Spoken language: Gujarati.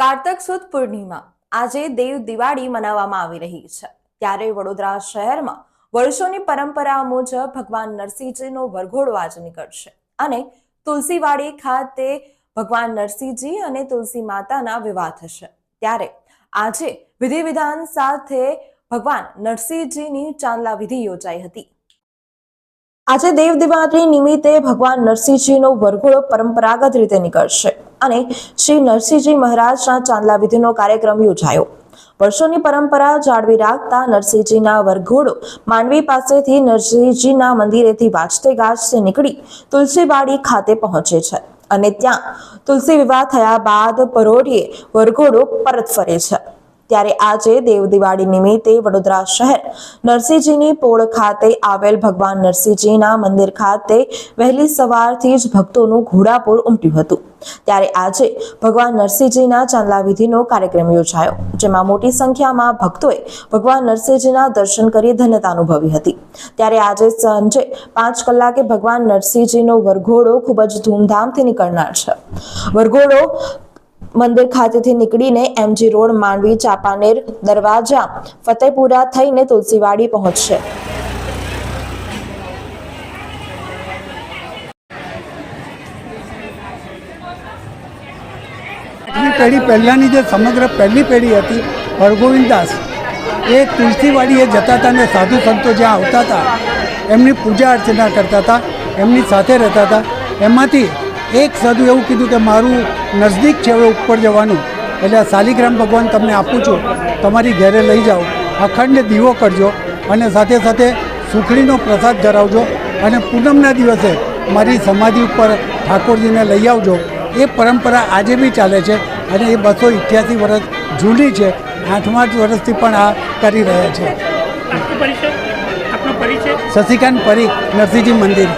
કારતક સુદ પૂર્ણિમા આજે દેવ દિવાળી મનાવવામાં આવી રહી છે. ત્યારે વડોદરા શહેરમાં વર્ષોની પરંપરા મુજબ ભગવાન નરસિંહજીનો વરઘોડો આજે નીકળશે અને તુલસીવાડી ખાતે ભગવાન નરસિંહજી અને તુલસી માતાના વિવાહ થશે. ત્યારે આજે વિધિ વિધાન સાથે ભગવાન નરસિંહજીની ચાંદલા વિધિ યોજાઈ હતી. આજે દેવ દિવાળી નિમિત્તે ભગવાન નરસિંહજીનો વરઘોડો પરંપરાગત રીતે નીકળશે. અને શ્રી નરસિંહજી મહારાજના ચાંદલા વિધિનો કાર્યક્રમ યોજાયો. વર્ષોની પરંપરા જાળવી રાખતા નરસિંહજીના વરઘોડો માંડવી પાસેથી નરસિંહજીના મંદિરેથી વાજતે ગાજતે નીકળી તુલસીવાડી ખાતે પહોંચે છે અને ત્યાં તુલસી વિવાહ થયા બાદ પરોઢીએ વરઘોડો પરત ફરે છે. ત્યારે આજે દેવ નિમિત્તે વડોદરા શહેર નરસિંહજીની પોળ ખાતે આવેલ ભગવાન નરસિંહજીના મંદિર ખાતે વહેલી સવારથી જ ભક્તોનું ઘોડાપુર ઉમટ્યું હતું. ત્યારે આજે ભગવાન નરસિંહજીના ચાંદલા વિધિનો કાર્યક્રમ યોજાયો, જેમાં મોટી સંખ્યામાં ભક્તોએ ભગવાન નરસિંહજીના દર્શન કરી ધન્યતા અનુભવી હતી. ત્યારે આજે સાંજે પાંચ કલાકે ભગવાન નરસિંહજીનો વરઘોડો ખૂબ જ ધૂમધામથી નીકળનાર છે. વરઘોડો મંદિર ખાતેથી નીકળીને એમજી રોડ, માંડવી, ચાપાનેર દરવાજા, ફતેપુરા થઈને તુલસીવાડી પહોંચશે. પેઢી પહેલાંની જે સમગ્ર પહેલી પેઢી હતી, હરગોવિંદાસ, એ તુલસીવાડીએ જતા હતા ને સાધુ સંતો જ્યાં આવતા હતા, એમની પૂજા અર્ચના કરતા હતા, એમની સાથે રહેતા હતા. એમાંથી એક સાધુ એવું કીધું કે મારું નજદીક છે હવે ઉપર જવાનું. એટલે આ શાલિગ્રામ ભગવાન તમને આપું છું. તમારી ઘરે લઈ જાઓ. અખંડ દીવો કરજો અને સાથે સાથે સુખડીનો પ્રસાદ ધરાવજો અને પૂનમના દિવસે મારી સમાધિ ઉપર ઠાકોરજીને લઈ આવજો. એ પરંપરા આજે બી ચાલે છે અને એ બસો ઇઠ્યાસી વર્ષ જૂની છે. આઠમા જ વર્ષથી પણ આ કરી રહ્યા છે. શશિકાંત પરીખ નરસિંહજી મંદિર.